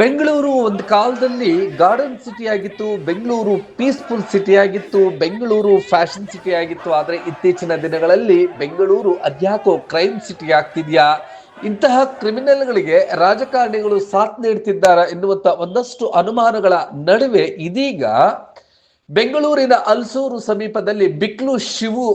ಬೆಂಗಳೂರು ಒಂದು ಕಾಲದಲ್ಲಿ garden city ಆಗಿತ್ತು, ಬೆಂಗಳೂರು ಪೀಸ್ಫುಲ್ ಸಿಟಿ ಆಗಿತ್ತು, ಬೆಂಗಳೂರು ಫ್ಯಾಷನ್ ಸಿಟಿ ಆಗಿತ್ತು. ಆದರೆ ಇತ್ತೀಚಿನ ದಿನಗಳಲ್ಲಿ ಬೆಂಗಳೂರು ಅದ್ಯಾಕೋ ಕ್ರೈಮ್ ಸಿಟಿ ಆಗ್ತಿದೆಯಾ? ಇಂತಹ ಕ್ರಿಮಿನಲ್ಗಳಿಗೆ ರಾಜಕಾರಣಿಗಳು ಸಾಥ್ ನೀಡ್ತಿದ್ದಾರಾ ಎನ್ನುವಂಥ ಒಂದಷ್ಟು ಅನುಮಾನಗಳ ನಡುವೆ ಇದೀಗ ಬೆಂಗಳೂರಿನ ಅಲ್ಸೂರು ಸಮೀಪದಲ್ಲಿ ಬಿಕ್ಲು ಶಿವು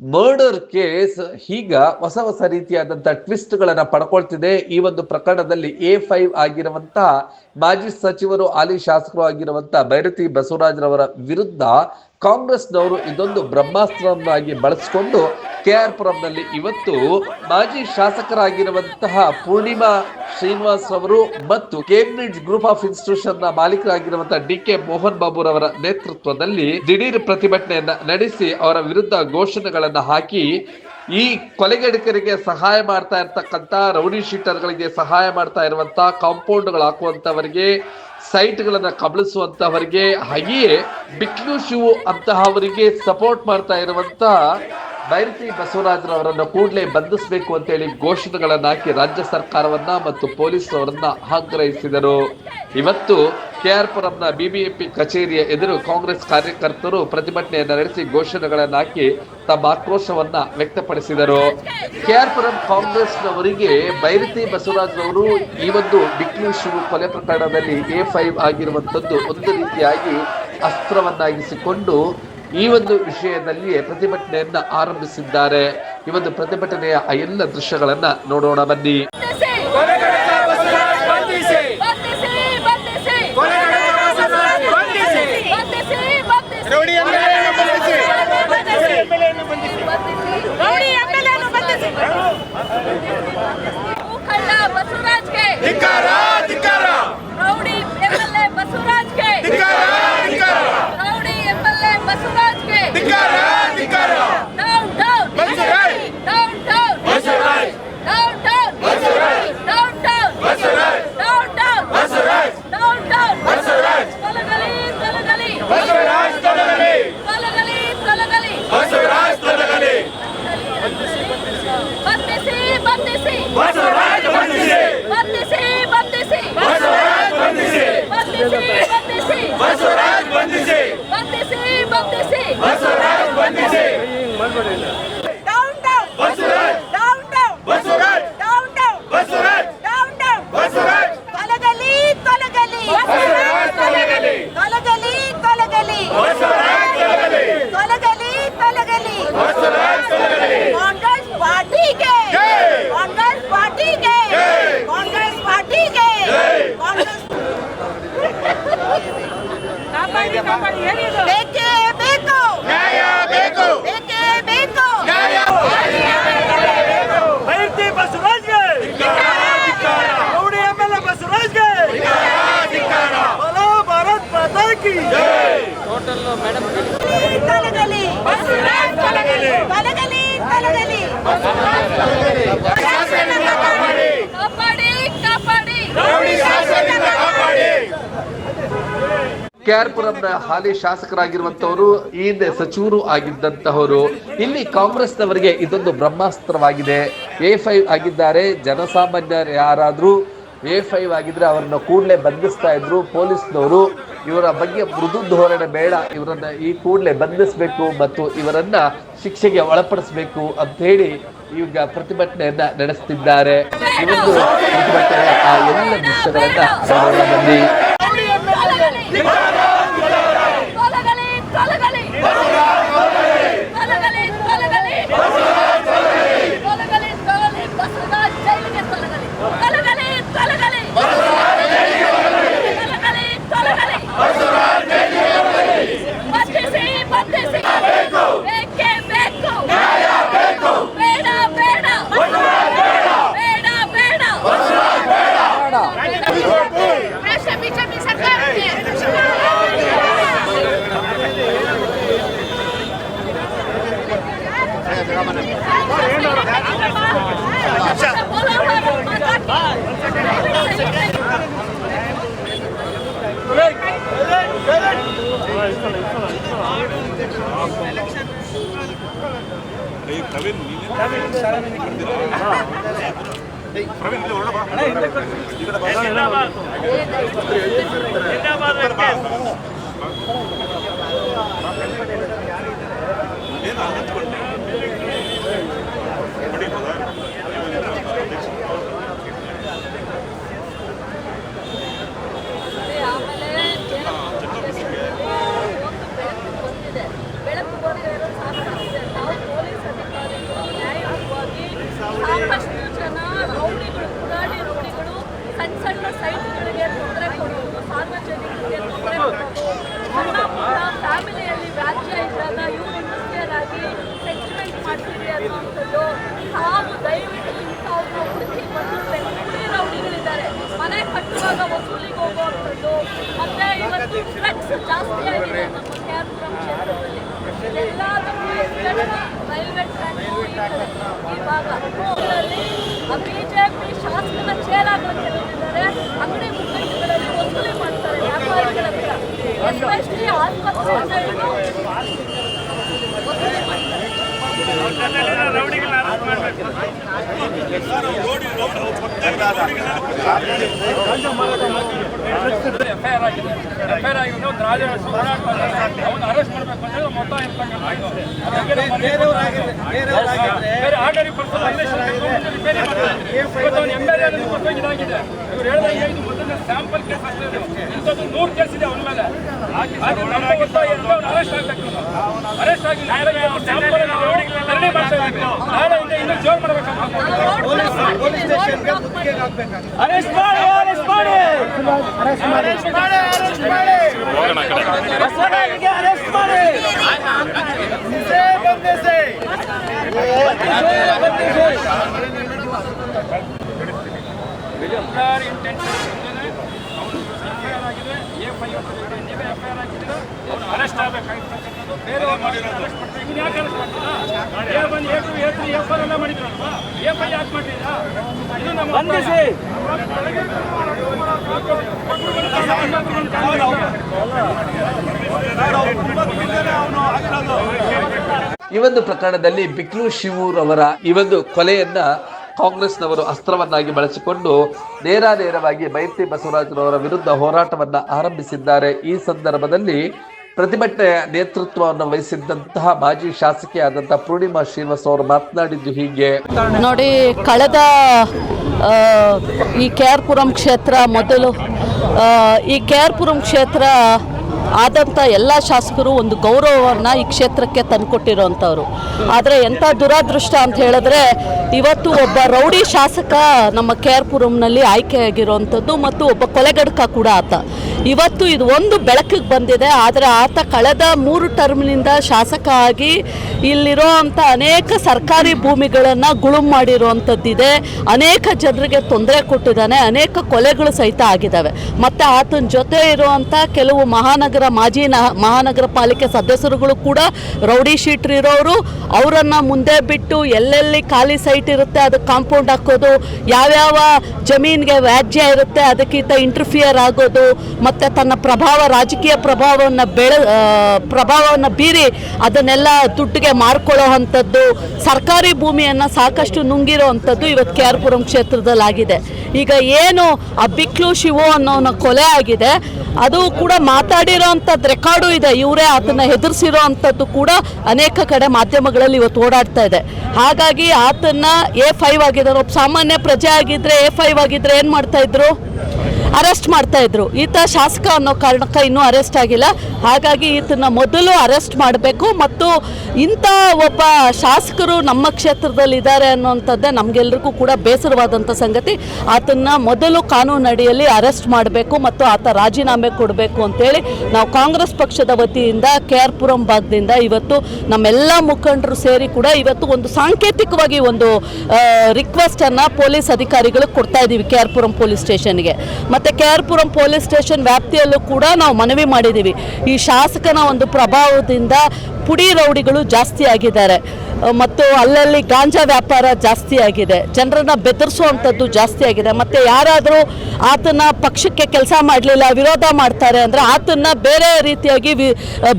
ಮರ್ಡರ್ ಕೇಸ್ ಈಗ ಹೊಸ ಹೊಸ ರೀತಿಯಾದಂಥ ಟ್ವಿಸ್ಟ್ ಗಳನ್ನ ಪಡ್ಕೊಳ್ತಿದೆ. ಈ ಒಂದು ಪ್ರಕರಣದಲ್ಲಿ ಎ ಫೈವ್ ಆಗಿರುವಂತಹ ಮಾಜಿ ಸಚಿವರು, ಹಾಲಿ ಶಾಸಕರು ಆಗಿರುವಂತಹ ಭೈರತಿ ಬಸವರಾಜರವರ ವಿರುದ್ಧ ಕಾಂಗ್ರೆಸ್ನವರು ಇದೊಂದು ಬ್ರಹ್ಮಾಸ್ತ್ರವನ್ನಾಗಿ ಬಳಸಿಕೊಂಡು ಕೆ ಆರ್ ಪುರಂನಲ್ಲಿ ಇವತ್ತು ಮಾಜಿ ಶಾಸಕರಾಗಿರುವಂತಹ ಪೂರ್ಣಿಮಾ ಶ್ರೀನಿವಾಸ್ ಅವರು ಮತ್ತು ಕೇಂಬ್ರಿಡ್ಜ್ ಗ್ರೂಪ್ ಆಫ್ ಇನ್ಸ್ಟಿಟ್ಯೂಷನ್ನ ಮಾಲೀಕರಾಗಿರುವಂತಹ ಡಿ ಕೆ ಮೋಹನ್ ಬಾಬು ರವರ ನೇತೃತ್ವದಲ್ಲಿ ದಿಢೀರ್ ಪ್ರತಿಭಟನೆಯನ್ನ ನಡೆಸಿ ಅವರ ವಿರುದ್ಧ ಘೋಷಣೆಗಳನ್ನು ಹಾಕಿ ಈ ಕೊಲೆಗಡಿಕರಿಗೆ ಸಹಾಯ ಮಾಡ್ತಾ ಇರ್ತಕ್ಕಂಥ ರೌಡಿ ಶೀಟರ್ಗಳಿಗೆ ಸಹಾಯ ಮಾಡ್ತಾ ಕಾಂಪೌಂಡ್ ಕಾಂಪೌಂಡ್ಗಳು ಹಾಕುವಂತವರಿಗೆ ಸೈಟ್ಗಳನ್ನ ಕಬಳಿಸುವಂತಹವರಿಗೆ ಹಾಗೆಯೇ ಬಿಕ್ಲು ಶಿವು ಅಂತಹವರಿಗೆ ಸಪೋರ್ಟ್ ಮಾಡ್ತಾ ಇರುವಂತ ಬೈರತಿ ಬಸವರಾಜ್ರವರನ್ನು ಕೂಡಲೇ ಬಂಧಿಸಬೇಕು ಅಂತೇಳಿ ಘೋಷಣೆಗಳನ್ನು ಹಾಕಿ ರಾಜ್ಯ ಸರ್ಕಾರವನ್ನ ಮತ್ತು ಪೊಲೀಸ್ ಅವರನ್ನ ಆಗ್ರಹಿಸಿದರು. ಇವತ್ತು ಕೆಆರ್ ಪುರಂನ ಬಿಬಿಎಂಪಿ ಕಚೇರಿಯ ಎದುರು ಕಾಂಗ್ರೆಸ್ ಕಾರ್ಯಕರ್ತರು ಪ್ರತಿಭಟನೆಯನ್ನು ನಡೆಸಿ ಘೋಷಣೆಗಳನ್ನು ಹಾಕಿ ತಮ್ಮ ಆಕ್ರೋಶವನ್ನ ವ್ಯಕ್ತಪಡಿಸಿದರು. ಕೆಆರ್ಪುರಂ ಕಾಂಗ್ರೆಸ್ನವರಿಗೆ ಬೈರತಿ ಬಸವರಾಜ್ರವರು ಈ ಒಂದು ಶಿವು ಕೊಲೆ ಪ್ರಕರಣದಲ್ಲಿ ಎ ಫೈವ್ ಆಗಿರುವಂಥದ್ದು ಒಂದು ರೀತಿಯಾಗಿ ಅಸ್ತ್ರವನ್ನಾಗಿಸಿಕೊಂಡು ಈ ಒಂದು ವಿಷಯದಲ್ಲಿಯೇ ಪ್ರತಿಭಟನೆಯನ್ನು ಆರಂಭಿಸಿದ್ದಾರೆ. ಈ ಒಂದು ಪ್ರತಿಭಟನೆಯ ಎಲ್ಲ ದೃಶ್ಯಗಳನ್ನು ನೋಡೋಣ ಬನ್ನಿ ಬಂಧಿಸಿ ಬಂಧಿಸಿ ಬಂಧಿಸಿ ಕೊಲೆಗಡಕ ಬಸವರಾಜ್ ಬಂಧಿಸಿ ಬಂಧಿಸಿ ಬಂಧಿಸಿ ರೌಡಿ ಎಮ್ಮೆಲ್ಯೆಯನ್ನು ಬಂಧಿಸಿ ಬಂಧಿಸಿ ಬಂಧಿಸಿ ರೌಡಿ ಎಮ್ಮೆಲ್ಯೆಯನ್ನು ಬಂಧಿಸಿ ಕಳ್ಳ ಬಸವರಾಜ್ಗೆ ಧಿಕ್ಕಾರ ಧಿಕ್ಕಾರ ರೌಡಿ ಎಮ್ಎಲ್ಎ ಬಸವರಾಜ್ಗೆ ಧಿಕ್ಕಾರ ಧಿಕ್ಕಾರ ರೌಡಿ ಎಮ್ಎಲ್ಎ ಬಸವರಾಜ್ಗೆ ಧಿಕ್ಕಾರ ಧಿಕ್ಕಾರ down down Basavaraj! Down down Basavaraj! Down down Basavaraj! Down down Basavaraj! Down down Basavaraj! Down down Basavaraj! ತೊಲಗಲಿ ತೊಲಗಲಿ ಬಸವರಾಜ್ ತೊಲಗಲಿ ತೊಲಗಲಿ ತೊಲಗಲಿ ಬಸವರಾಜ್ ತೊಲಗಲಿ ಬಂಧಿಸಿ ಬಂಧಿಸಿ ಬಸವರಾಜ್ ಬಂಧಿಸಿ ಬಂಧಿಸಿ ಬಂಧಿಸಿ ಬಸವರಾಜ್ ಬಂಧಿಸಿ ಬಂಧಿಸಿ ಬಂಧಿಸಿ ಬಸವರಾಜ್ ಬಂಧಿಸಿ ಬಂಧಿಸಿ ಬಂಧಿಸಿ ಬಸವರಾಜ್ ಬಂಧಿಸಿ down down Basavaraj down down Basavaraj down down Basavaraj down down Basavaraj ತೊಲಗಲಿ ತೊಲಗಲಿ ಬಸವರಾಜ್ ತೊಲಗಲಿ ತೊಲಗಲಿ ತೊಲಗಲಿ ಬಸವರಾಜ್ ತೊಲಗಲಿ ತೊಲಗಲಿ ತೊಲಗಲಿ ಬಸವರಾಜ್ ತೊಲಗಲಿ ಕಾಂಗ್ರೆಸ್ ಪಾರ್ಟಿಗೆ ಜೈ! ಕಾಂಗ್ರೆಸ್ ಪಾರ್ಟಿಗೆ ಜೈ! ಕಾಂಗ್ರೆಸ್ ಪಾರ್ಟಿಗೆ ಜೈ! ಕಾಂಗ್ರೆಸ್ ಬೇಕೇ ಬೇಕು ನ್ಯಾಯ ಬೇಕು ಬೇಕೇ ಬೇಕು ನ್ಯಾಯ ಬೈರ್ತಿ ಬಸವರಾಜ್ಗೆ ರೌಡಿ ಎಮ್ಮೆಲ್ಯೆ ಬಸವರಾಜ್ಗೆ ಬಲೋ ಭಾರತ್ ಮಾತಾ ಕಿ ತೊಲಗಲಿ ಬಸವರಾಜ್ ತೊಲಗಲಿ. ತೊಲಗಲಿ ತೊಲಗಲಿ ಶಾಸನದಿಂದ ಕಾಪಾಡಿ. ಕಾಪಾಡಿ ಕಾಪಾಡಿ ರೌಡಿ ಶಾಸನದಿಂದ ಕಾಪಾಡಿ ಕೆ ಆರ್ ಪುರಂನ ಹಾಲಿ ಶಾಸಕರಾಗಿರುವಂತವರು ಈ ಹಿಂದೆ ಸಚಿವರು ಆಗಿದ್ದಂತಹವರು. ಇಲ್ಲಿ ಕಾಂಗ್ರೆಸ್ನವರಿಗೆ ಇದೊಂದು ಬ್ರಹ್ಮಾಸ್ತ್ರವಾಗಿದೆ. ಎ ಫೈವ್ ಆಗಿದ್ದಾರೆ, ಜನಸಾಮಾನ್ಯರು ಯಾರಾದರೂ ಎ ಫೈವ್ ಆಗಿದ್ರೆ ಅವರನ್ನು ಕೂಡಲೇ ಬಂಧಿಸ್ತಾ ಇದ್ರು. ಪೊಲೀಸ್ನವರು ಇವರ ಬಗ್ಗೆ ಮೃದು ಧೋರಣೆ ಬೇಡ, ಇವರನ್ನ ಈ ಕೂಡಲೇ ಬಂಧಿಸಬೇಕು ಮತ್ತು ಇವರನ್ನ ಶಿಕ್ಷೆಗೆ ಒಳಪಡಿಸಬೇಕು ಅಂತ ಹೇಳಿ ಈಗ ಪ್ರತಿಭಟನೆಯನ್ನ ನಡೆಸ್ತಿದ್ದಾರೆ. ಈ ಪ್ರತಿಭಟನೆ. ಆ ಎಲ್ಲ ದೃಶ್ಯಗಳನ್ನ ಬನ್ನಿ. ಮತ್ತೆ ಡ್ರಗ್ಸ್ ಜಾಸ್ತಿ ಇದರಲ್ಲಿ ಬಿಜೆಪಿ ಶಾಸಕನ ಚೇಲಾಗಳು ಕೆಲವಿದ್ದಾರೆ ಅಂಗಡಿ ಮುಗ್ಗಟ್ಟುಗಳಲ್ಲಿ ವಸೂಲಿ ಮಾಡ್ತಾರೆ ವ್ಯಾಪಾರಿಗಳ ಹತ್ರ ಎಸ್ಪೆಷಲಿ ಆಸ್ಪತ್ರೆ ವಸೂಲಿ ಆಗಿದೆ. ಒಂದು ಅವನು ಅರೆಸ್ಟ್ ಮಾಡಬೇಕು ಮೊತ್ತ ಬೇರೆ ಆರ್ಡರಿ ಪರ್ಸನ್ ರಿಪೇರಿ ಮಾಡ್ತಾರೆ ಇವತ್ತು ಅವ್ನು ಎಂ ಎಲ್ ಎ ಇದಾಗಿದೆ. ಇವ್ರು ಹೇಳಿದಂಗೆ ಇದು ಮೊದಲನೇ ಸ್ಯಾಂಪಲ್ ಕೇಸ್ ಅಷ್ಟೇ ಇದು. ಇಂಥದ್ದು ನೂರು ಕೇಸ್ ಇದೆ ಅವನ ಮೇಲೆ. ಅರೆಸ್ಟ್ ಆಗಬೇಕು ಅರೆಸ್ಟ್ ಆಗಿ ಸ್ಯಾಂಪಲ್ ಧರಣಿ ಮಾಡ್ತಾ ಇದ್ದೀವಿ ನಾಳೆಯಿಂದ ಇನ್ನೂ ಜೋರ್ ಮಾಡಬೇಕಂತ. ಅರೆಸ್ಟ್ ಮಾಡಿ. ಅರೆಸ್ಟ್ ಮಾಡಿ ಅರೆಸ್ಟ್ ಮಾಡಿ ಅರೆಸ್ಟ್ ಮಾಡಿ ಬಸವರಾಜ್ಗೆ ಅರೆಸ್ಟ್ ಮಾಡಿ ಬಂಧಿಸಿ ಬಂಧಿಸಿ ಎಲ್ಲರ ಇಂಟೆನ್ಷನ್ ಅವನು ಎಫ್ಐಆರ್ ಆಗಿದೆ ಎಫ್ ಐ ನೀವೇ ಎಫ್ಐಆರ್ ಆಗಿದ್ದೀರಾ ಅವನು ಅರೆಸ್ಟ್ ಆಗಬೇಕಾಗಿರ್ತಕ್ಕಂಥದ್ದು ಬೇರೆ ಅರೆಸ್ಟ್ ಮಾಡ್ತಾರೆ ಇವ್ನು ಯಾಕೆ ಅರೆಸ್ಟ್ ಮಾಡ್ತೀರಾ? A one A two A three F R ಎಲ್ಲ ಮಾಡಿದ್ರಲ್ವಾ? ಎಫ್ ಐ ಯಾಕೆ ಮಾಡಿಲ್ಲ ಇದು ನಮ್ಮ ಬಂಧಿಸಿ ಈ ಒಂದು ಪ್ರಕರಣದಲ್ಲಿ ಬಿಕ್ಲು ಶಿವೂರ್ ಅವರ ಈ ಒಂದು ಕೊಲೆಯನ್ನ ಕಾಂಗ್ರೆಸ್ನವರು ಅಸ್ತ್ರವನ್ನಾಗಿ ಬಳಸಿಕೊಂಡು ನೇರಾನೇರವಾಗಿ ಮೈತ್ರಿ ಬಸವರಾಜರವರ ವಿರುದ್ಧ ಹೋರಾಟವನ್ನು ಆರಂಭಿಸಿದ್ದಾರೆ. ಈ ಸಂದರ್ಭದಲ್ಲಿ ಪ್ರತಿಭಟನೆಯ ನೇತೃತ್ವವನ್ನು ವಹಿಸಿದ್ದಂತಹ ಮಾಜಿ ಶಾಸಕಿಯಾದಂತಹ ಪೂರ್ಣಿಮಾ ಶ್ರೀನಿವಾಸ್ ಅವರು ಮಾತನಾಡಿದ್ದು ಹೀಗೆ. ನೋಡಿ, ಕಳೆದ ಈ ಕೆ ಆರ್ ಪುರಂ ಕ್ಷೇತ್ರ ಮೊದಲು ಈ ಕೆ ಆರ್ ಪುರಂ ಕ್ಷೇತ್ರ ಆದಂಥ ಎಲ್ಲ ಶಾಸಕರು ಒಂದು ಗೌರವವನ್ನು ಈ ಕ್ಷೇತ್ರಕ್ಕೆ ತಂದುಕೊಟ್ಟಿರೋವಂಥವ್ರು ಆದರೆ ಎಂಥ ದುರಾದೃಷ್ಟ ಅಂತ ಹೇಳಿದ್ರೆ, ಇವತ್ತು ಒಬ್ಬ ರೌಡಿ ಶಾಸಕ ನಮ್ಮ ಕೆ ಆರ್ ಪುರಂನಲ್ಲಿ ಆಯ್ಕೆಯಾಗಿರುವಂಥದ್ದು ಮತ್ತು ಒಬ್ಬ ಕೊಲೆಗಡ್ಕ ಕೂಡ ಆತ. ಇವತ್ತು ಇದು ಒಂದು ಬೆಳಕಿಗೆ ಬಂದಿದೆ, ಆದರೆ ಆತ ಕಳೆದ ಮೂರು ಟರ್ಮ್ನಿಂದ ಶಾಸಕ ಆಗಿ ಇಲ್ಲಿರೋ ಅಂಥ ಅನೇಕ ಸರ್ಕಾರಿ ಭೂಮಿಗಳನ್ನು ಗುಳುಮ್ ಮಾಡಿರುವಂಥದ್ದಿದೆ. ಅನೇಕ ಜನರಿಗೆ ತೊಂದರೆ ಕೊಟ್ಟಿದ್ದಾನೆ, ಅನೇಕ ಕೊಲೆಗಳು ಸಹಿತ ಆಗಿದ್ದಾವೆ. ಮತ್ತು ಆತನ ಜೊತೆ ಇರುವಂಥ ಕೆಲವು ಮಹಾನಗರ, ಮಾಜಿ ಮಹಾನಗರ ಪಾಲಿಕೆ ಸದಸ್ಯರುಗಳು ಕೂಡ ರೌಡಿ ಶೀಟ್ರ್ ಇರೋರು. ಅವರನ್ನು ಮುಂದೆ ಬಿಟ್ಟು ಎಲ್ಲೆಲ್ಲಿ ಖಾಲಿ ಸೈಟ್ ಇರುತ್ತೆ, ಅದು ಕಾಂಪೌಂಡ್ ಹಾಕೋದು, ಯಾವ್ಯಾವ ಜಮೀನಿಗೆ ವ್ಯಾಜ್ಯ ಇರುತ್ತೆ, ಅದಕ್ಕಿಂತ ಇಂಟರ್ಫಿಯರ್ ಆಗೋದು, ಮತ್ತು ತನ್ನ ಪ್ರಭಾವ, ರಾಜಕೀಯ ಪ್ರಭಾವವನ್ನು ಬೆಳೆ ಪ್ರಭಾವವನ್ನು ಬೀರಿ ಅದನ್ನೆಲ್ಲ ದುಡ್ಡಿಗೆ ಮಾರ್ಕೊಳ್ಳೋ ಅಂಥದ್ದು, ಸರ್ಕಾರಿ ಭೂಮಿಯನ್ನು ಸಾಕಷ್ಟು ನುಂಗಿರೋ ಅಂಥದ್ದು ಇವತ್ತು ಕೆ ಆರ್ ಪುರಂ ಕ್ಷೇತ್ರದಲ್ಲಾಗಿದೆ. ಈಗ ಏನು ಆ ಬಿಕ್ಲು ಶಿವು ಅನ್ನೋನ ಕೊಲೆ ಆಗಿದೆ, ಅದು ಕೂಡ ಮಾತಾಡಿರೋ ಅಂಥದ್ದು ರೆಕಾರ್ಡು ಇದೆ. ಇವರೇ ಅದನ್ನ ಹೆದರ್ಸಿರೋ ಅಂಥದ್ದು ಕೂಡ ಅನೇಕ ಕಡೆ ಮಾಧ್ಯಮಗಳಲ್ಲಿ ಇವತ್ತು ಓಡಾಡ್ತಾ ಇದೆ. ಹಾಗಾಗಿ ಆತನ್ನ ಎ ಫೈವ್ ಆಗಿದ್ದಾರೆ. ಒಬ್ಬ ಸಾಮಾನ್ಯ ಪ್ರಜೆ ಆಗಿದ್ರೆ ಎ ಫೈವ್ ಆಗಿದ್ರೆ ಏನು ಮಾಡ್ತಾ ಇದ್ರು? ಅರೆಸ್ಟ್ ಮಾಡ್ತಾ ಇದ್ರು. ಈತ ಶಾಸಕ ಅನ್ನೋ ಕಾರಣಕ್ಕೆ ಇನ್ನೂ ಅರೆಸ್ಟ್ ಆಗಿಲ್ಲ. ಹಾಗಾಗಿ ಈತನ ಮೊದಲು ಅರೆಸ್ಟ್ ಮಾಡಬೇಕು ಮತ್ತು ಇಂಥ ಒಬ್ಬ ಶಾಸಕರು ನಮ್ಮ ಕ್ಷೇತ್ರದಲ್ಲಿ ಇದ್ದಾರೆ ಅನ್ನೋಂಥದ್ದೇ ನಮಗೆಲ್ಲರಿಗೂ ಕೂಡ ಬೇಸರವಾದಂಥ ಸಂಗತಿ. ಆತನ್ನ ಮೊದಲು ಕಾನೂನು ಅಡಿಯಲ್ಲಿ ಅರೆಸ್ಟ್ ಮಾಡಬೇಕು ಮತ್ತು ಆತ ರಾಜೀನಾಮೆ ಕೊಡಬೇಕು ಅಂತೇಳಿ ನಾವು ಕಾಂಗ್ರೆಸ್ ಪಕ್ಷದ ವತಿಯಿಂದ ಕೆ ಆರ್ ಪುರಂ ಭಾಗದಿಂದ ಇವತ್ತು ನಮ್ಮೆಲ್ಲ ಮುಖಂಡರು ಸೇರಿ ಕೂಡ ಇವತ್ತು ಒಂದು ಸಾಂಕೇತಿಕವಾಗಿ ಒಂದು ರಿಕ್ವೆಸ್ಟನ್ನು ಪೊಲೀಸ್ ಅಧಿಕಾರಿಗಳಿಗೆ ಕೊಡ್ತಾ ಇದ್ದೀವಿ ಕೆ ಆರ್ ಪುರಂ ಪೊಲೀಸ್ ಸ್ಟೇಷನ್ಗೆ. ಮತ್ತು K R Puram police station ವ್ಯಾಪ್ತಿಯಲ್ಲೂ ಕೂಡ ನಾವು ಮನವಿ ಮಾಡಿದ್ದೀವಿ. ಈ ಶಾಸಕನ ಒಂದು ಪ್ರಭಾವದಿಂದ ಪುಡಿ ರೌಡಿಗಳು ಜಾಸ್ತಿ ಆಗಿದ್ದಾರೆ. ಮತ್ತು ಅಲ್ಲಲ್ಲಿ ಗಾಂಜಾ ವ್ಯಾಪಾರ ಜಾಸ್ತಿ ಆಗಿದೆ. ಜನರನ್ನ ಬೆದರಿಸುವಂಥದ್ದು ಜಾಸ್ತಿ ಆಗಿದೆ. ಮತ್ತು ಯಾರಾದರೂ ಆತನ ಪಕ್ಷಕ್ಕೆ ಕೆಲಸ ಮಾಡಲಿಲ್ಲ, ವಿರೋಧ ಮಾಡ್ತಾರೆ ಅಂದರೆ ಆತನ್ನ ಬೇರೆ ರೀತಿಯಾಗಿ ವಿ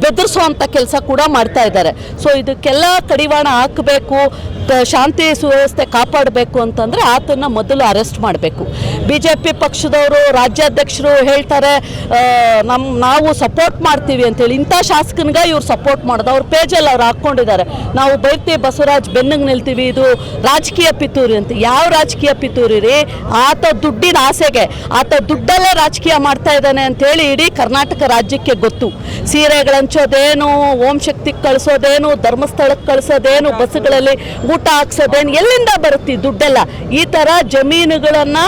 ಬೆದರಿಸುವಂಥ ಕೆಲಸ ಕೂಡ ಮಾಡ್ತಾ ಇದ್ದಾರೆ. ಸೊ ಇದಕ್ಕೆಲ್ಲ ಕಡಿವಾಣ ಹಾಕಬೇಕು ಶಾಂತಿ ಸುವ್ಯವಸ್ಥೆ ಕಾಪಾಡಬೇಕು ಅಂತಂದರೆ ಆತನ ಮೊದಲು ಅರೆಸ್ಟ್ ಮಾಡಬೇಕು. ಬಿ ಜೆ ಪಿ ಪಕ್ಷದವರು, ರಾಜ್ಯಾಧ್ಯಕ್ಷರು ಹೇಳ್ತಾರೆ ನಮ್ಮ ನಾವು ಸಪೋರ್ಟ್ ಮಾಡ್ತೀವಿ ಅಂತೇಳಿ. ಇಂಥ ಶಾಸಕನಿಗೆ ಇವ್ರು ಸಪೋರ್ಟ್ ಮಾಡೋದು ಅವ್ರ ಪೇಜಲ್ಲಿ ಅವ್ರು ಹಾಕ್ಕೊಂಡಿದ್ದಾರೆ. ನಾವು ಬೈರ್ತಿ ಬಸವರಾಜ್ ಬೆನ್ನಂಗೆ ನಿಲ್ತೀವಿ, ಇದು ರಾಜಕೀಯ ಪಿತೂರಿ ಅಂತ. ಯಾವ ರಾಜಕೀಯ ಪಿತೂರಿ ರೀ? ಆತ ದುಡ್ಡಿನ ಆಸೆಗೆ, ಆತ ದುಡ್ಡಲ್ಲೇ ರಾಜಕೀಯ ಮಾಡ್ತಾ ಇದ್ದಾನೆ ಅಂತೇಳಿ ಇಡೀ ಕರ್ನಾಟಕ ರಾಜ್ಯಕ್ಕೆ ಗೊತ್ತು. ಸೀರೆಗಳು ಹಂಚೋದೇನು, ಓಂ ಶಕ್ತಿಗೆ ಕಳಿಸೋದೇನು ಧರ್ಮಸ್ಥಳಕ್ಕೆ ಕಳಿಸೋದೇನು, ಬಸ್ಗಳಲ್ಲಿ ಊಟ ಹಾಕ್ಸೋದೇನು, ಎಲ್ಲಿಂದ ಬರುತ್ತೆ ದುಡ್ಡೆಲ್ಲ? ಈ ಥರ ಜಮೀನುಗಳನ್ನು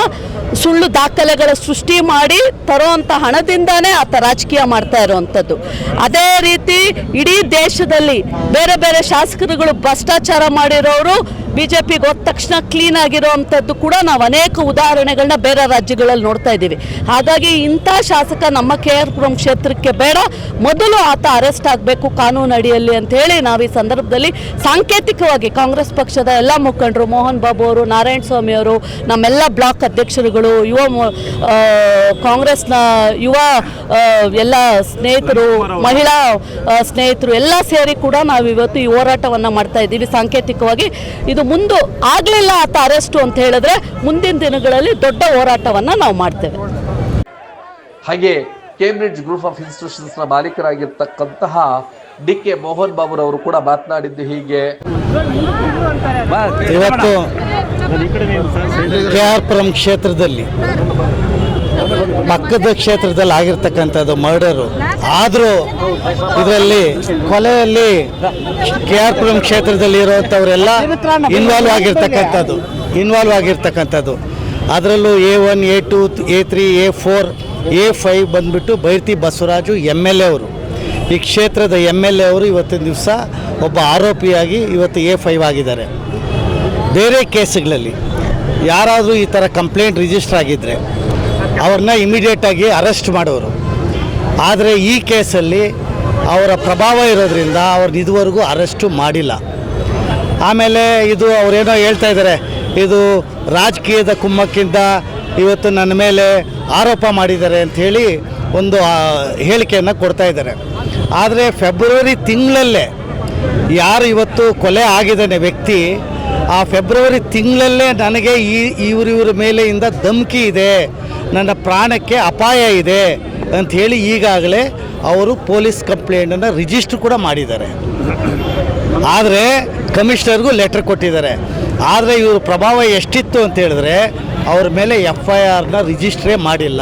ಸುಳ್ಳು ದಾಖಲೆಗಳ ಸೃಷ್ಟಿ ಮಾಡಿ ತರೋವಂಥ ಹಣದಿಂದಾನೇ ಆತ ರಾಜಕೀಯ ಮಾಡ್ತಾ ಇರುವಂಥದ್ದು ಅದೇ ರೀತಿ ಇಡೀ ದೇಶದಲ್ಲಿ ಬೇರೆ ಬೇರೆ ಶಾಸಕರುಗಳು ಭ್ರಷ್ಟಾಚಾರ ಮಾಡಿರೋರು ಬಿಜೆಪಿ ಹೋದ ತಕ್ಷಣ ಕ್ಲೀನ್ ಆಗಿರೋವಂಥದ್ದು ಕೂಡ ನಾವು ಅನೇಕ ಉದಾಹರಣೆಗಳನ್ನ ಬೇರೆ ರಾಜ್ಯಗಳಲ್ಲಿ ನೋಡ್ತಾ ಇದ್ದೀವಿ. ಹಾಗಾಗಿ ಇಂಥ ಶಾಸಕ ನಮ್ಮ ಕೆ ಆರ್ ಪುರಂ ಕ್ಷೇತ್ರಕ್ಕೆ ಬೇಡ. ಮೊದಲು ಆತ ಅರೆಸ್ಟ್ ಆಗಬೇಕು ಕಾನೂನು ಅಡಿಯಲ್ಲಿ ಅಂತ ಹೇಳಿ ನಾವು ಈ ಸಂದರ್ಭದಲ್ಲಿ ಸಾಂಕೇತಿಕವಾಗಿ ಕಾಂಗ್ರೆಸ್ ಪಕ್ಷದ ಎಲ್ಲ ಮುಖಂಡರು, ಮೋಹನ್ ಬಾಬು ಅವರು, ನಾರಾಯಣ ಸ್ವಾಮಿ ಅವರು, ನಮ್ಮೆಲ್ಲ ಬ್ಲಾಕ್ ಅಧ್ಯಕ್ಷರುಗಳು, ಯುವ ಕಾಂಗ್ರೆಸ್ನ ಯುವ ಎಲ್ಲ ಸ್ನೇಹಿತರು, ಮಹಿಳಾ ಸ್ನೇಹಿತರು, ಎಲ್ಲ ಸೇರಿ ಕೂಡ ನಾವು ಇವತ್ತು ಈ ಹೋರಾಟವನ್ನು ಮಾಡ್ತಾ ಇದ್ದೀವಿ. ಸಾಂಕೇತಿಕವಾಗಿ ಇದು ಮುಂದೆ ಆಗಲಿಲ್ಲ ಆತ ಅರೆಸ್ಟು ಅಂತ ಹೇಳಿದ್ರೆ ಮುಂದಿನ ದಿನಗಳಲ್ಲಿ ದೊಡ್ಡ ಹೋರಾಟವನ್ನು ನಾವು ಮಾಡ್ತೇವೆ. ಹಾಗೆ ಕೇಂಬ್ರಿಡ್ಜ್ ಗ್ರೂಪ್ ಆಫ್ ಇನ್ಸ್ಟಿಟ್ಯೂಷನ್ಸ್ನ ಮಾಲೀಕರಾಗಿರ್ತಕ್ಕಂತಹ ಡಿ ಕೆ ಮೋಹನ್ ಬಾಬುರವರು ಕೂಡ ಮಾತನಾಡಿದ್ದು ಹೀಗೆ. ಇವತ್ತು ಕೆ ಆರ್ ಪುರಂ ಕ್ಷೇತ್ರದಲ್ಲಿ ಪಕ್ಕದ ಕ್ಷೇತ್ರದಲ್ಲಿ ಆಗಿರ್ತಕ್ಕಂಥದ್ದು ಮರ್ಡರು ಆದರೂ ಇದರಲ್ಲಿ ಕೊಲೆಯಲ್ಲಿ ಕೆ ಆರ್ ಪುರಂ ಕ್ಷೇತ್ರದಲ್ಲಿ ಇರುವಂಥವರೆಲ್ಲ ಇನ್ವಾಲ್ವ್ ಆಗಿರ್ತಕ್ಕಂಥದ್ದು. ಇನ್ವಾಲ್ವ್ ಆಗಿರ್ತಕ್ಕಂಥದ್ದು. ಅದರಲ್ಲೂ A one A two A three A four A five ಬಂದ್ಬಿಟ್ಟು Byrathi Basavaraju M L A ಅವರು. ಈ ಕ್ಷೇತ್ರದ ಎಂ ಎಲ್ ಎ ಅವರು ಇವತ್ತಿನ ದಿವಸ ಒಬ್ಬ ಆರೋಪಿಯಾಗಿ ಇವತ್ತು ಎ ಫೈವ್ ಆಗಿದ್ದಾರೆ. ಬೇರೆ ಕೇಸ್ಗಳಲ್ಲಿ ಯಾರಾದರೂ ಈ ಥರ ಕಂಪ್ಲೇಂಟ್ ರಿಜಿಸ್ಟರ್ ಆಗಿದ್ದರೆ ಅವ್ರನ್ನ ಇಮಿಡಿಯೇಟಾಗಿ ಅರೆಸ್ಟ್ ಮಾಡೋರು. ಆದರೆ ಈ ಕೇಸಲ್ಲಿ ಅವರ ಪ್ರಭಾವ ಇರೋದ್ರಿಂದ ಅವ್ರನ್ನ ಇದುವರೆಗೂ ಅರೆಸ್ಟು ಮಾಡಿಲ್ಲ. ಆಮೇಲೆ ಇದು ಅವರೇನೋ ಹೇಳ್ತಾ ಇದ್ದಾರೆ ಇದು ರಾಜಕೀಯದ ಕುಮ್ಮಕ್ಕಿಂತ ಇವತ್ತು ನನ್ನ ಮೇಲೆ ಆರೋಪ ಮಾಡಿದ್ದಾರೆ ಅಂಥೇಳಿ ಒಂದು ಹೇಳಿಕೆಯನ್ನು ಕೊಡ್ತಾ ಇದ್ದಾರೆ ಆದರೆ ಫೆಬ್ರವರಿ ತಿಂಗಳಲ್ಲೇ ಯಾರು ಇವತ್ತು ಕೊಲೆ ಆಗಿದ್ದಾನೆ ವ್ಯಕ್ತಿ, ಆ ಫೆಬ್ರವರಿ ತಿಂಗಳಲ್ಲೇ ನನಗೆ ಈ, ಇವ್ರ ಇವ್ರ ಮೇಲೆಯಿಂದ ಧಮಕಿ ಇದೆ. ನನ್ನ ಪ್ರಾಣಕ್ಕೆ ಅಪಾಯ ಇದೆ ಅಂಥೇಳಿ ಈಗಾಗಲೇ ಅವರು ಪೊಲೀಸ್ ಕಂಪ್ಲೇಂಟನ್ನು ರಿಜಿಸ್ಟರ್ ಕೂಡ ಮಾಡಿದ್ದಾರೆ. ಆದರೆ ಕಮಿಷನರ್ಗೂ ಲೆಟ್ರ್ ಕೊಟ್ಟಿದ್ದಾರೆ. ಆದರೆ ಇವರು ಪ್ರಭಾವ ಎಷ್ಟಿತ್ತು ಅಂತ ಹೇಳಿದ್ರೆ ಅವ್ರ ಮೇಲೆ ಎಫ್ ಐ ಆರ್ನ ರಿಜಿಸ್ಟ್ರೇ ಮಾಡಿಲ್ಲ.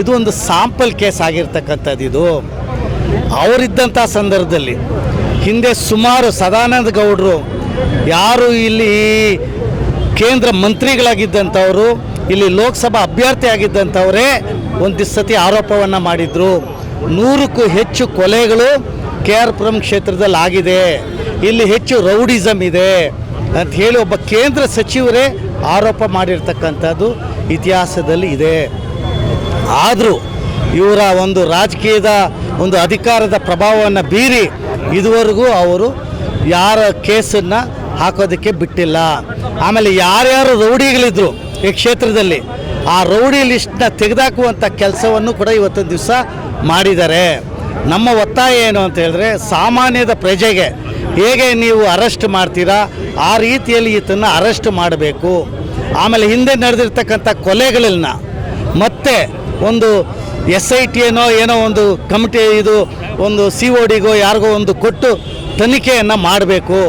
ಇದು ಒಂದು ಸಾಂಪಲ್ ಕೇಸ್ ಆಗಿರ್ತಕ್ಕಂಥದ್ದು ಇದು. ಅವರಿದ್ದಂಥ ಸಂದರ್ಭದಲ್ಲಿ ಹಿಂದೆ ಸುಮಾರು ಸದಾನಂದ ಗೌಡರು ಯಾರು ಇಲ್ಲಿ ಕೇಂದ್ರ ಮಂತ್ರಿಗಳಾಗಿದ್ದಂಥವರು ಇಲ್ಲಿ ಲೋಕಸಭಾ ಅಭ್ಯರ್ಥಿ ಆಗಿದ್ದಂಥವರೇ ಒಂದು ಸತಿ ಆರೋಪವನ್ನು ಮಾಡಿದರು. ನೂರಕ್ಕೂ ಹೆಚ್ಚು ಕೊಲೆಗಳು ಕೆ ಆರ್ ಪುರಂ ಕ್ಷೇತ್ರದಲ್ಲಿ ಆಗಿದೆ. ಇಲ್ಲಿ ಹೆಚ್ಚು ರೌಡಿಸಮ್ ಇದೆ ಅಂತ ಹೇಳಿ ಒಬ್ಬ ಕೇಂದ್ರ ಸಚಿವರೇ ಆರೋಪ ಮಾಡಿರ್ತಕ್ಕಂಥದ್ದು ಇತಿಹಾಸದಲ್ಲಿ ಇದೆ. ಆದರೂ ಇವರ ಒಂದು ರಾಜಕೀಯದ ಒಂದು ಅಧಿಕಾರದ ಪ್ರಭಾವವನ್ನು ಬೀರಿ ಇದುವರೆಗೂ ಅವರು ಯಾರ ಕೇಸನ್ನು ಹಾಕೋದಕ್ಕೆ ಬಿಟ್ಟಿಲ್ಲ. ಆಮೇಲೆ ಯಾರ್ಯಾರು ರೌಡಿಗಳಿದ್ರು ಈ ಕ್ಷೇತ್ರದಲ್ಲಿ ಆ ರೌಡಿ ಲಿಸ್ಟ್ನ ತೆಗೆದಾಕುವಂಥ ಕೆಲಸವನ್ನು ಕೂಡ ಇವತ್ತೊಂದು ದಿವಸ ಮಾಡಿದ್ದಾರೆ. ನಮ್ಮ ಒತ್ತಾಯ ಏನು ಅಂತ ಹೇಳಿದ್ರೆ ಸಾಮಾನ್ಯದ ಪ್ರಜೆಗೆ ಹೇಗೆ ನೀವು ಅರೆಸ್ಟ್ ಮಾಡ್ತೀರಾ, ಆ ರೀತಿಯಲ್ಲಿ ಈತನ್ನು ಅರೆಸ್ಟ್ ಮಾಡಬೇಕು. ಆಮೇಲೆ ಹಿಂದೆ ನಡೆದಿರ್ತಕ್ಕಂಥ ಕೊಲೆಗಳನ್ನ ಮತ್ತೆ ಒಂದು ಎಸ್ ಐ ಟಿ ಏನೋ ಏನೋ ಒಂದು ಕಮಿಟಿ ಇದು ಒಂದು ಸಿ ಒ ಡಿಗೋ ಯಾರಿಗೋ ಒಂದು ಕೊಟ್ಟು ತನಿಖೆಯನ್ನು ಮಾಡಬೇಕು.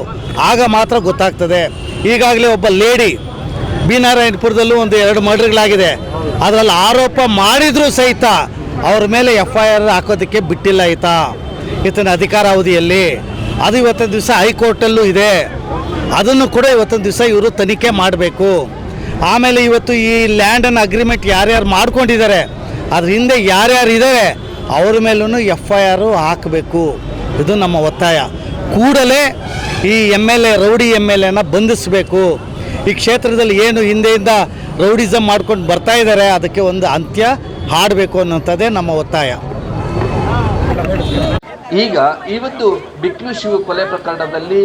ಆಗ ಮಾತ್ರ ಗೊತ್ತಾಗ್ತದೆ. ಈಗಾಗಲೇ ಒಬ್ಬ ಲೇಡಿ ಬಿ ನಾರಾಯಣಪುರದಲ್ಲೂ ಒಂದು ಎರಡು ಮರ್ಡರ್ಗಳಾಗಿದೆ. ಅದರಲ್ಲಿ ಆರೋಪ ಮಾಡಿದರೂ ಸಹಿತ ಅವ್ರ ಮೇಲೆ ಎಫ್ ಐ ಆರ್ ಹಾಕೋದಕ್ಕೆ ಬಿಟ್ಟಿಲ್ಲ ಈತ. ಈತನ ಅಧಿಕಾರಾವಧಿಯಲ್ಲಿ ಅದು ಇವತ್ತಿನ ದಿವಸ ಹೈಕೋರ್ಟಲ್ಲೂ ಇದೆ. ಅದನ್ನು ಕೂಡ ಇವತ್ತಿನ ದಿವಸ ಇವರು ತನಿಖೆ ಮಾಡಬೇಕು. ಆಮೇಲೆ ಇವತ್ತು ಈ ಲ್ಯಾಂಡನ್ನು ಅಗ್ರಿಮೆಂಟ್ ಯಾರ್ಯಾರು ಮಾಡ್ಕೊಂಡಿದ್ದಾರೆ, ಅದ್ರ ಹಿಂದೆ ಯಾರ್ಯಾರು ಇದ್ದಾರೆ ಅವ್ರ ಮೇಲೂ ಎಫ್ ಐ ಆರು ಹಾಕಬೇಕು. ಇದು ನಮ್ಮ ಒತ್ತಾಯ. ಕೂಡಲೇ ಈ M L A, rowdy M L ಎನ ಬಂಧಿಸಬೇಕು. ಈ ಕ್ಷೇತ್ರದಲ್ಲಿ ಏನು ಹಿಂದೆಯಿಂದ ರೌಡಿಸಮ್ ಮಾಡ್ಕೊಂಡು ಬರ್ತಾ ಇದ್ದಾರೆ, ಅದಕ್ಕೆ ಒಂದು ಅಂತ್ಯ ಹಾಡಬೇಕು ಅನ್ನೋಂಥದ್ದೇ ನಮ್ಮ ಒತ್ತಾಯ. ಈಗ ಈ ಒಂದು ಬಿಕ್ಲು ಶಿವ ಕೊಲೆ ಪ್ರಕರಣದಲ್ಲಿ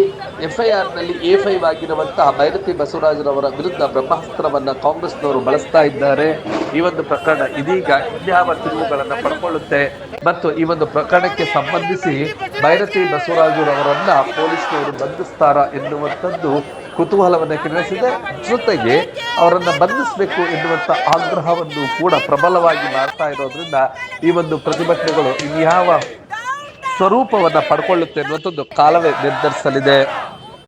ಎಫ್ಐಆರ್ನಲ್ಲಿ ಎ ಫೈವ್ ಆಗಿರುವಂತಹ ಭೈರತಿ ಬಸವರಾಜರವರ ವಿರುದ್ಧ ಬ್ರಹ್ಮಾಸ್ತ್ರವನ್ನ ಕಾಂಗ್ರೆಸ್ನವರು ಬಳಸ್ತಾ ಇದ್ದಾರೆ. ಈ ಒಂದು ಪ್ರಕರಣ ಇದೀಗ ಇನ್ಯಾವ ತಿರುವುಗಳನ್ನ ಪಡ್ಕೊಳ್ಳುತ್ತೆ ಮತ್ತು ಈ ಒಂದು ಪ್ರಕರಣಕ್ಕೆ ಸಂಬಂಧಿಸಿ ಭೈರತಿ ಬಸವರಾಜರವರನ್ನ ಪೊಲೀಸ್ನವರು ಬಂಧಿಸ್ತಾರಾ ಎನ್ನುವಂಥದ್ದು ಕುತೂಹಲವನ್ನು ಕೆರಳಿಸಿದೆ ಜೊತೆಗೆ ಅವರನ್ನು ಬಂಧಿಸಬೇಕು ಎನ್ನುವಂಥ ಆಗ್ರಹವನ್ನು ಕೂಡ ಪ್ರಬಲವಾಗಿ ಮಾಡ್ತಾ ಇರೋದ್ರಿಂದ ಈ ಒಂದು ಪ್ರತಿಭಟನೆಗಳು ಇನ್ಯಾವ ಸ್ವರೂಪವನ್ನು ಪಡ್ಕೊಳ್ಳುತ್ತೆ ಅನ್ನುವಂಥದ್ದು ಕಾಲವೇ ನಿರ್ಧರಿಸಲಿದೆ.